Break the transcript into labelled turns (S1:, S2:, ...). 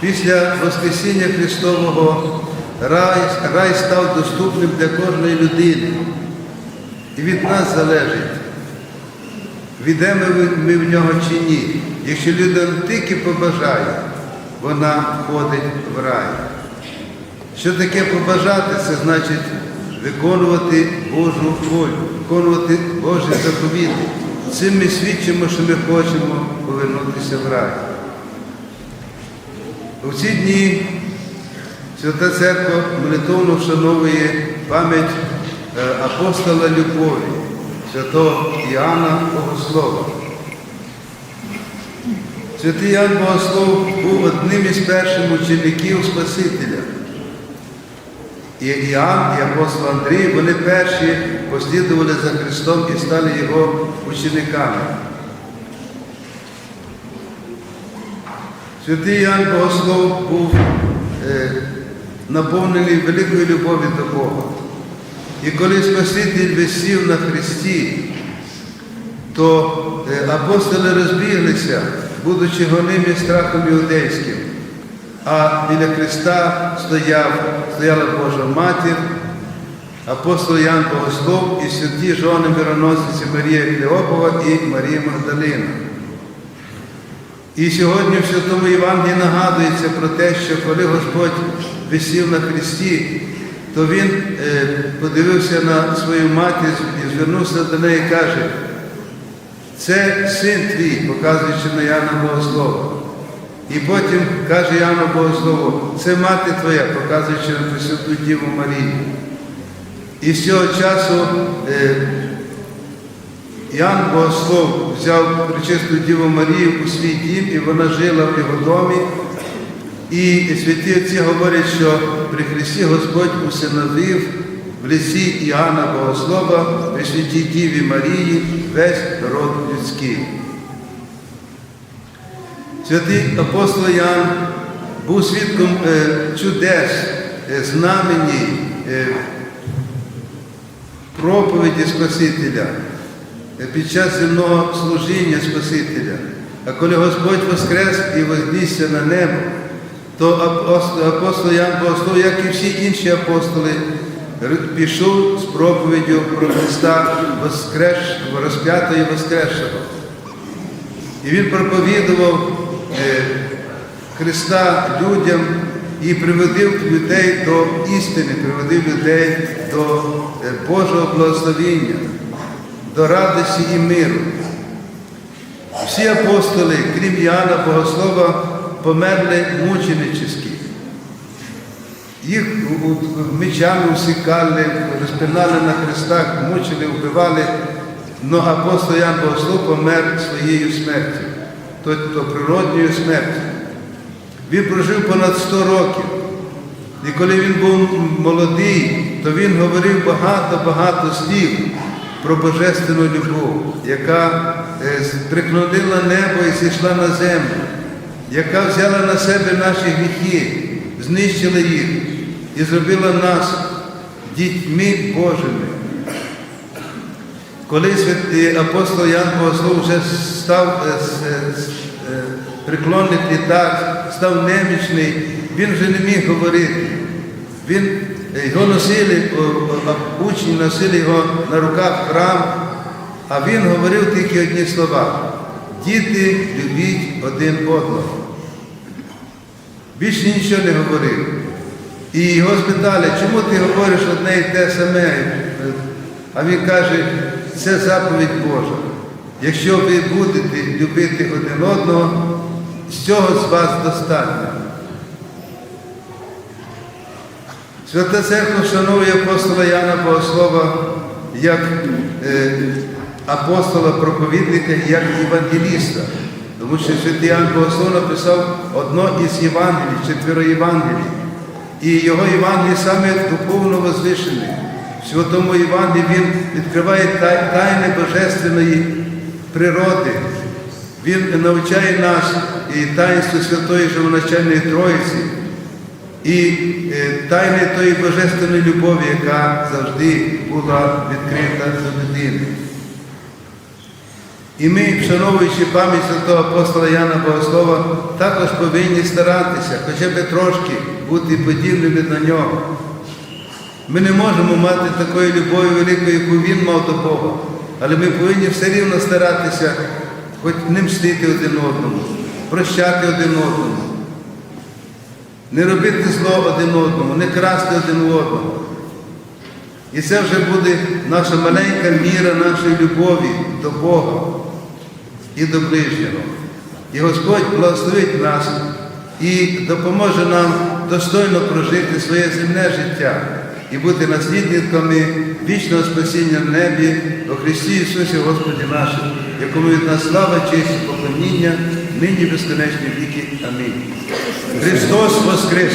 S1: Після Воскресіння Христового рай, рай став доступним для кожної людини. І від нас залежить, Відемо ми в нього чи ні. Якщо людина тільки побажає, вона входить в рай. Що таке побажати? Це значить виконувати Божу волю, виконувати Божі заповіти. Цим ми свідчимо, що ми хочемо повернутися в рай. У ці дні Свята Церква молитовно вшановує пам'ять е, апостола Любові, святого Іоанна Богослова. Святий Іоанн Богослов був одним із перших учеників Спасителя. І Іоанн і апостол Андрій, вони перші послідували за Христом і стали його учениками. Святий Іоанн Богослов був е, наповнений великою любов'ю до Бога. І коли Спаситель висів на Христі, то е, апостоли розбіглися, будучи гоними страхом іудейським. А біля Христа стояв, стояла Божа Матір, апостол Ян Богослов і святі жони мироносиці Марія Клеопова і Марія Магдалина. І сьогодні в Святому Євангелії нагадується про те, що коли Господь висів на Христі, то Він е, подивився на свою матір і звернувся до неї і каже, це син твій, показуючи на Яна Богослова. І потім каже Яну Богослову, це мати твоя, показуючи на Пресвяту Діву Марію. І з цього часу Ян Богослов взяв причисту Діву Марію у свій дім, і вона жила в його домі. І святі отці говорять, що при Христі Господь усиновив в лісі Іоанна Богослова при святій Діві Марії весь народ людський. Святий апостол Ян був свідком е, чудес, е, знамені, е, проповіді Спасителя під час земного служіння Спасителя. А коли Господь воскрес і вознісся на небо, то апостол, апостол Ян Богослов, як і всі інші апостоли, пішов з проповіддю про Христа воскрес, розп'ятого і воскресшого. І він проповідував е, Христа людям і приводив людей до істини, приводив людей до е, Божого благословіння, до радості і миру. Всі апостоли, крім Іоанна Богослова, померли мученически. Їх мечами усікали, розпинали на хрестах, мучили, вбивали. Но апостол Ян Богослов помер своєю смертю, тобто природньою смертю. Він прожив понад 100 років. І коли він був молодий, то він говорив багато-багато слів про божественну любов, яка е, приклонила небо і зійшла на землю, яка взяла на себе наші гріхи, знищила їх і зробила нас дітьми Божими. Коли святий апостол Ян Богослов вже став е, е, преклонний літак, став немічний, він вже не міг говорити. Він, е, його носили, учні носили його на руках в храм, а він говорив тільки одні слова. Діти, любіть один одного. Більше нічого не говорив. І його спитали, чому ти говориш одне і те саме? А він каже, це заповідь Божа. Якщо ви будете любити один одного, з цього з вас достатньо. Свята Церква вшановує апостола Яна Богослова як е, апостола проповідника і як євангеліста. Тому що святий Ян Богослов написав одно із Євангелій, четверо Євангелій. І його Євангелій саме духовно возвишений. В Святому Євангелії він відкриває тайни божественної природи. Він навчає нас і таїнству Святої Живоначальної Троїці, і е, тайни тої божественної любові, яка завжди була відкрита до людини. І ми, вшановуючи пам'ять святого апостола Яна Богослова, також повинні старатися, хоча б трошки бути подібними на нього. Ми не можемо мати такої любові великої, яку він мав до Бога, але ми повинні все рівно старатися, хоч не мстити один одному, прощати один одному, не робити зло один одному, не красти один одного. І це вже буде наша маленька міра нашої любові до Бога і до ближнього. І Господь благословить нас і допоможе нам достойно прожити своє земне життя і бути наслідниками вічного спасіння в небі у Христі Ісусі Господі нашому, якому від нас слава, честь поклоніння, нині безконечні віки. Амінь. Христос Воскрес!